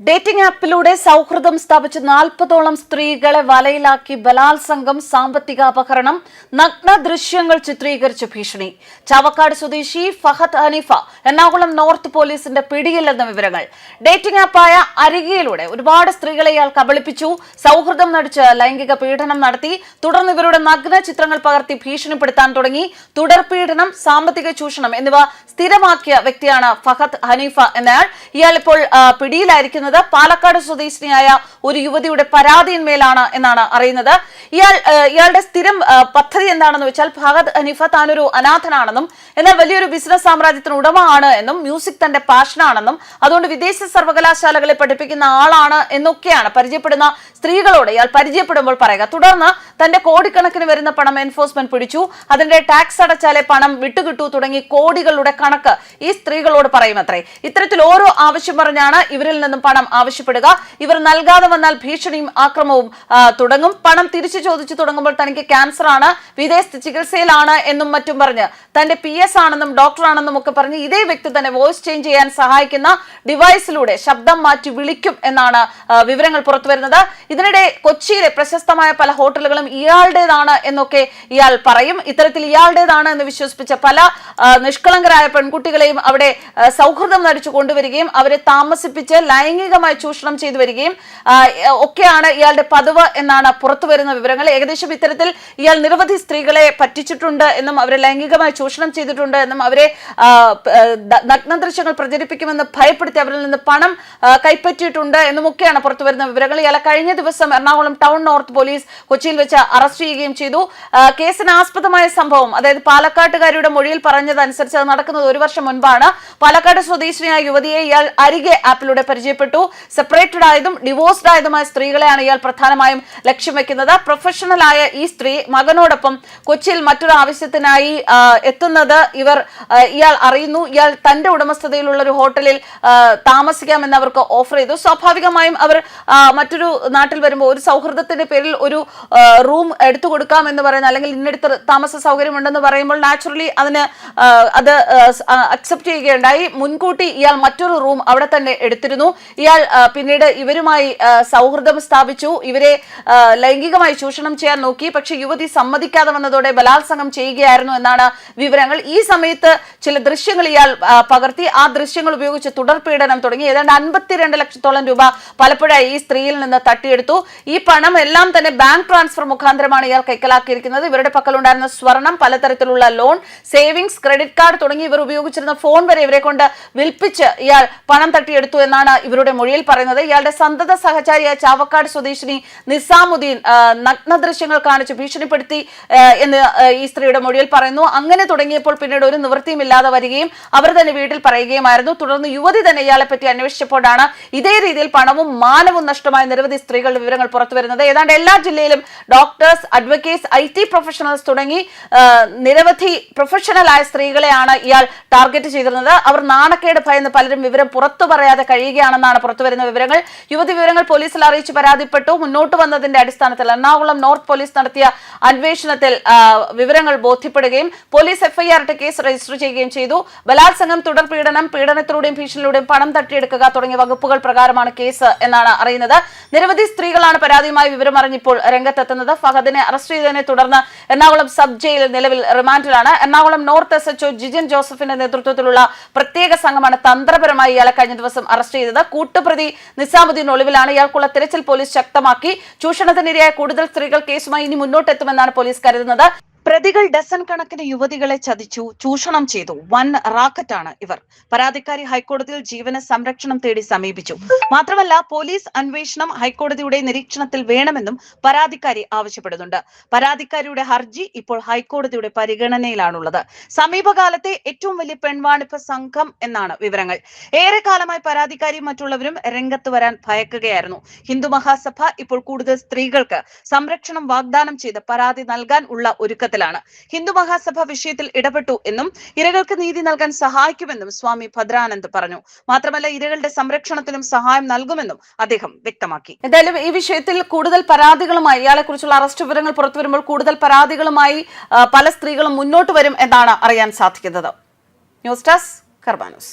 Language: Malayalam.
ഡേറ്റിംഗ് ആപ്പിലൂടെ സൗഹൃദം സ്ഥാപിച്ച് നാൽപ്പതോളം സ്ത്രീകളെ വലയിലാക്കി ബലാത്സംഗം സാമ്പത്തിക അപഹരണം നഗ്ന ദൃശ്യങ്ങൾ ചിത്രീകരിച്ച ഭീഷണി. ചാവക്കാട് സ്വദേശി ഫഹദ് ഹനീഫ എറണാകുളം നോർത്ത് പോലീസിന്റെ പിടിയിലെന്ന വിവരങ്ങൾ. ഡേറ്റിംഗ് ആപ്പായ അരികയിലൂടെ ഒരുപാട് സ്ത്രീകളെ ഇയാൾ കബളിപ്പിച്ചു. സൗഹൃദം നടിച്ച് ലൈംഗിക പീഡനം നടത്തി. തുടർന്ന് ഇവരുടെ നഗ്ന ചിത്രങ്ങൾ പകർത്തി ഭീഷണിപ്പെടുത്താൻ തുടങ്ങി. തുടർ പീഡനം സാമ്പത്തിക ചൂഷണം എന്നിവ സ്ഥിരമാക്കിയ വ്യക്തിയാണ് ഫഹദ് ഹനീഫ എന്നയാൾ ഇയാൾ ഇപ്പോൾ ആ, പിടിയിലായിരിക്കുന്നത് പാലക്കാട് സ്വദേശിനിയായ ഒരു യുവതിയുടെ പരാതിയിന്മേലാണ് എന്നാണ് അറിയുന്നത്. ഇയാൾ ഇയാളുടെ സ്ഥിരം പദ്ധതി എന്താണെന്ന് വെച്ചാൽ ഭഗത് ഹനീഫ താനൊരു അനാഥനാണെന്നും എന്നാൽ വലിയൊരു ബിസിനസ് സാമ്രാജ്യത്തിന് ഉടമ ആണ് എന്നും മ്യൂസിക് തന്റെ പാഷനാണെന്നും അതുകൊണ്ട് വിദേശ സർവകലാശാലകളെ പഠിപ്പിക്കുന്ന ആളാണ് എന്നൊക്കെയാണ് പരിചയപ്പെടുന്ന സ്ത്രീകളോട് ഇയാൾ പരിചയപ്പെടുമ്പോൾ പറയുക. തുടർന്ന് തന്റെ കോടിക്കണക്കിന് വരുന്ന പണം എൻഫോഴ്സ്മെന്റ് പിടിച്ചു. അതിന്റെ ടാക്സ് അടച്ചാലേ പണം വിട്ടുകിട്ടു തുടങ്ങി കോടികളുടെ കണക്ക് ഈ സ്ത്രീകളോട് പറയുമത്രേ. ഇത്തരത്തിൽ ഓരോ ആവശ്യം പറഞ്ഞാണ് ഇവരിൽ നിന്നും പണം ആവശ്യപ്പെടുക. ഇവർ നൽകാതെ വന്നാൽ ഭീഷണിയും ആക്രമവും തുടങ്ങും. പണം തിരിച്ചു ചോദിച്ചു തുടങ്ങുമ്പോൾ തനിക്ക് ക്യാൻസർ ആണ് വിദേശ ചികിത്സയിലാണ് എന്നും മറ്റും പറഞ്ഞ് തന്റെ പി എസ് ആണെന്നും ഡോക്ടർ ആണെന്നും ഒക്കെ പറഞ്ഞ് ഇതേ വ്യക്തി തന്നെ വോയിസ് ചേഞ്ച് ചെയ്യാൻ സഹായിക്കുന്ന ഡിവൈസിലൂടെ ശബ്ദം മാറ്റി വിളിക്കും എന്നാണ് വിവരങ്ങൾ പുറത്തു വരുന്നത്. ഇതിനിടെ കൊച്ചിയിലെ പ്രശസ്തമായ പല ഹോട്ടലുകളും ഇയാളുടേതാണ് എന്നൊക്കെ ഇയാൾ പറയും. ഇത്തരത്തിൽ ഇയാളുടേതാണ് എന്ന് വിശ്വസിപ്പിച്ച പല നിഷ്കളങ്കരായ പെൺകുട്ടികളെയും അവിടെ സൗഹൃദം നടിച്ചു കൊണ്ടുവരികയും അവരെ താമസിപ്പിച്ച് ലൈംഗികമായി ചൂഷണം ചെയ്തു വരികയും ഒക്കെയാണ് ഇയാളുടെ പതിവ് എന്നാണ് പുറത്തു വരുന്ന വിവരങ്ങൾ. ഏകദേശം ഇത്തരത്തിൽ ഇയാൾ നിരവധി സ്ത്രീകളെ പറ്റിച്ചിട്ടുണ്ട് എന്നും അവരെ ലൈംഗികമായി ചൂഷണം ചെയ്തിട്ടുണ്ട് എന്നും അവരെ നഗ്ന ദൃശ്യങ്ങൾ പ്രചരിപ്പിക്കുമെന്ന് ഭയപ്പെടുത്തി അവരിൽ നിന്ന് പണം കൈപ്പറ്റിയിട്ടുണ്ട് എന്നുമൊക്കെയാണ് പുറത്തു വരുന്ന വിവരങ്ങൾ. ഇയാളെ കഴിഞ്ഞ ദിവസം എറണാകുളം ടൗൺ നോർത്ത് പോലീസ് കൊച്ചിയിൽ വെച്ച് അറസ്റ്റ് ചെയ്യുകയും ചെയ്തു. കേസിന് ആസ്പദമായ സംഭവം അതായത് പാലക്കാട്ടുകാരിയുടെ മൊഴിയിൽ പറഞ്ഞതനുസരിച്ച് അത് നടക്കുന്നത് ഒരു വർഷം മുൻപാണ്. പാലക്കാട് സ്വദേശിനിയായ യുവതിയെ ഇയാൾ അരികെ ആപ്പിലൂടെ പരിചയപ്പെട്ടു. സെപ്പറേറ്റഡ് ആയതും ഡിവോഴ്സ്ഡ് ആയതുമായ സ്ത്രീകളെയാണ് ഇയാൾ പ്രധാനമായും ലക്ഷ്യം വെക്കുന്നത്. പ്രൊഫഷണൽ ആയ ഈ സ്ത്രീ മകനോടൊപ്പം കൊച്ചിയിൽ മറ്റൊരു ആവശ്യത്തിനായി എത്തുന്നത് ഇവർ ഇയാൾ അറിയുന്നു. ഇയാൾ തന്റെ ഉടമസ്ഥതയിലുള്ള ഒരു ഹോട്ടലിൽ താമസിക്കാമെന്ന് അവർക്ക് ഓഫർ ചെയ്തു. സ്വാഭാവികമായും അവർ മറ്റൊരു നാട്ടിൽ വരുമ്പോൾ ഒരു സൗഹൃദത്തിന്റെ പേരിൽ ഒരു റൂം എടുത്തു കൊടുക്കാം എന്ന് പറയുന്ന അല്ലെങ്കിൽ ഇന്നടുത്ത് താമസ സൗകര്യമുണ്ടെന്ന് പറയുമ്പോൾ നാച്ചുറലി അതിന് അത് അക്സെപ്റ്റ് ചെയ്യുകയുണ്ടായി. മുൻകൂട്ടി ഇയാൾ മറ്റൊരു റൂം അവിടെ തന്നെ എടുത്തിരുന്നു. ഇയാൾ പിന്നീട് ഇവരുമായി സൗഹൃദം സ്ഥാപിച്ചു. ഇവരെ ലൈംഗികമായി ചൂഷണം ചെയ്യാൻ നോക്കി. പക്ഷെ യുവതി സമ്മതിക്കാതെ വന്നതോടെ ബലാത്സംഗം ചെയ്യുകയായിരുന്നു എന്നാണ് വിവരങ്ങൾ. ഈ സമയത്ത് ചില ദൃശ്യങ്ങൾ ഇയാൾ പകർത്തി. ആ ദൃശ്യങ്ങൾ ഉപയോഗിച്ച് തുടർ പീഡനം തുടങ്ങി. ഏതാണ്ട് അൻപത്തിരണ്ട് ലക്ഷത്തോളം രൂപ പലപ്പോഴായി ഈ സ്ത്രീയിൽ നിന്ന് തട്ടിയെടുത്തു. ഈ പണം എല്ലാം തന്നെ ബാങ്ക് ട്രാൻസ്ഫർ മുഖാന്തരമാണ് ഇയാൾ കൈക്കലാക്കിയിരിക്കുന്നത്. ഇവരുടെ പക്കലുണ്ടായിരുന്ന സ്വർണം പലതരത്തിലുള്ള ലോൺ സേവിങ്സ് ക്രെഡിറ്റ് കാർഡ് തുടങ്ങി ഇവർ ഉപയോഗിച്ചിരുന്ന ഫോൺ വരെ ഇവരെ കൊണ്ട് വിൽപ്പിച്ച് ഇയാൾ പണം തട്ടിയെടുത്തു എന്നാണ് ഇവരുടെ മൊഴിയിൽ പറയുന്നത് ഇയാളുടെ സന്തത സഹചാരിയായ ചാവക്കാട് സ്വദേശിനി നിസാമുദ്ദീൻ നഗ്ന ദൃശ്യങ്ങൾ കാണിച്ച് ഭീഷണിപ്പെടുത്തി എന്ന് ഈ സ്ത്രീയുടെ മൊഴിയിൽ പറയുന്നു. അങ്ങനെ തുടങ്ങിയപ്പോൾ പിന്നീട് ഒരു നിവൃത്തിയും ഇല്ലാതെ വരികയും അവർ തന്നെ വീട്ടിൽ പറയുകയുമായിരുന്നു. തുടർന്ന് യുവതി തന്നെ ഇയാളെ പറ്റി അന്വേഷിച്ചപ്പോഴാണ് ഇതേ രീതിയിൽ പണവും മാനവും നഷ്ടമായ നിരവധി സ്ത്രീകളുടെ വിവരങ്ങൾ പുറത്തുവരുന്നത് ഏതാണ്ട് എല്ലാ ജില്ലയിലും doctors advocates I T professionals തുടങ്ങി നിരവധി പ്രൊഫഷണൽ ആയ സ്ത്രീകളെയാണ് ഇയാൾ ടാർഗറ്റ് ചെയ്തിരുന്നത്. അവർ നാണക്കേട് ഭയന്ന് പലരും വിവരം പുറത്തു പറയാതെ കഴിയുകയാണെന്നാണ് പുറത്തു വരുന്ന വിവരങ്ങൾ. യുവതി വിവരങ്ങൾ പോലീസിൽ അറിയിച്ച് പരാതിപ്പെട്ടു. മുന്നോട്ട് വന്നതിന്റെ അടിസ്ഥാനത്തിൽ എറണാകുളം നോർത്ത് പോലീസ് നടത്തിയ അന്വേഷണത്തിൽ വിവരങ്ങൾ ബോധ്യപ്പെടുകയും പോലീസ് എഫ്ഐആർ കേസ് രജിസ്റ്റർ ചെയ്യുകയും ചെയ്തു. ബലാത്സംഗം തുടർ പീഡനം പീഡനത്തിലൂടെയും ഭീഷണിയിലൂടെയും പണം തട്ടിയെടുക്കുക തുടങ്ങിയ വകുപ്പുകൾ പ്രകാരമാണ് കേസ് എന്നാണ് അറിയുന്നത്. നിരവധി സ്ത്രീകളാണ് പരാതിയുമായി വിവരം അറിഞ്ഞിപ്പോൾ രംഗത്തെത്തുന്നത്. ഫഹദിനെ അറസ്റ്റ് ചെയ്തതിനെ തുടർന്ന് എറണാകുളം സബ് ജയിലിൽ നിലവിൽ റിമാൻഡിലാണ്. Ernakulam north S H O Jijan ജോസഫിന്റെ നേതൃത്വത്തിലുള്ള പ്രത്യേക സംഘമാണ് തന്ത്രപരമായി ഇയാളെ കഴിഞ്ഞ ദിവസം അറസ്റ്റ് ചെയ്തത്. കൂട്ടുപ്രതി നിസാമുദ്ദീൻ ഒളിവിലാണ്. ഇയാൾക്കുള്ള തിരച്ചിൽ പോലീസ് ശക്തമാക്കി. ചൂഷണത്തിനിരയായ കൂടുതൽ സ്ത്രീകൾ കേസുമായി ഇനി മുന്നോട്ടെത്തുമെന്നാണ് പോലീസ് കരുതുന്നത്. പ്രതികൾ ഡസൻ കണക്കിന് യുവതികളെ ചതിച്ചു ചൂഷണം ചെയ്തു. വൻ റാക്കറ്റാണ് ഇവർ. പരാതിക്കാരി ഹൈക്കോടതിയിൽ ജീവന സംരക്ഷണം തേടി സമീപിച്ചു. മാത്രമല്ല പോലീസ് അന്വേഷണം ഹൈക്കോടതിയുടെ നിരീക്ഷണത്തിൽ വേണമെന്നും പരാതിക്കാരി ആവശ്യപ്പെടുന്നുണ്ട്. പരാതിക്കാരിയുടെ ഹർജി ഇപ്പോൾ ഹൈക്കോടതിയുടെ പരിഗണനയിലാണുള്ളത്. സമീപകാലത്തെ ഏറ്റവും വലിയ പെൺവാണിപ്പ് സംഘം എന്നാണ് വിവരങ്ങൾ. ഏറെക്കാലമായി പരാതിക്കാരി മറ്റുള്ളവരും രംഗത്ത് വരാൻ ഭയക്കുകയായിരുന്നു. ഹിന്ദു മഹാസഭ ഇപ്പോൾ കൂടുതൽ സ്ത്രീകൾക്ക് സംരക്ഷണം വാഗ്ദാനം ചെയ്ത് പരാതി നൽകാൻ ഉള്ള ഒരുക്കത്തിലാണ് ഹിന്ദു മഹാസഭ വിഷയത്തിൽ ഇടപെട്ടു എന്നും ഇരകൾക്ക് നീതി നൽകാൻ സഹായിക്കുമെന്നും സ്വാമി ഭദ്രാനന്ദ് പറഞ്ഞു. മാത്രമല്ല ഇരകളുടെ സംരക്ഷണത്തിനും സഹായം നൽകുമെന്നും അദ്ദേഹം വ്യക്തമാക്കി. എന്തായാലും ഈ വിഷയത്തിൽ കൂടുതൽ പരാതികളുമായി ഇയാളെ കുറിച്ചുള്ള അറസ്റ്റ് വിവരങ്ങൾ പുറത്തു വരുമ്പോൾ കൂടുതൽ പരാതികളുമായി പല സ്ത്രീകളും മുന്നോട്ട് വരും എന്നാണ് അറിയാൻ സാധിക്കുന്നത്. News desk കർബാനൂസ്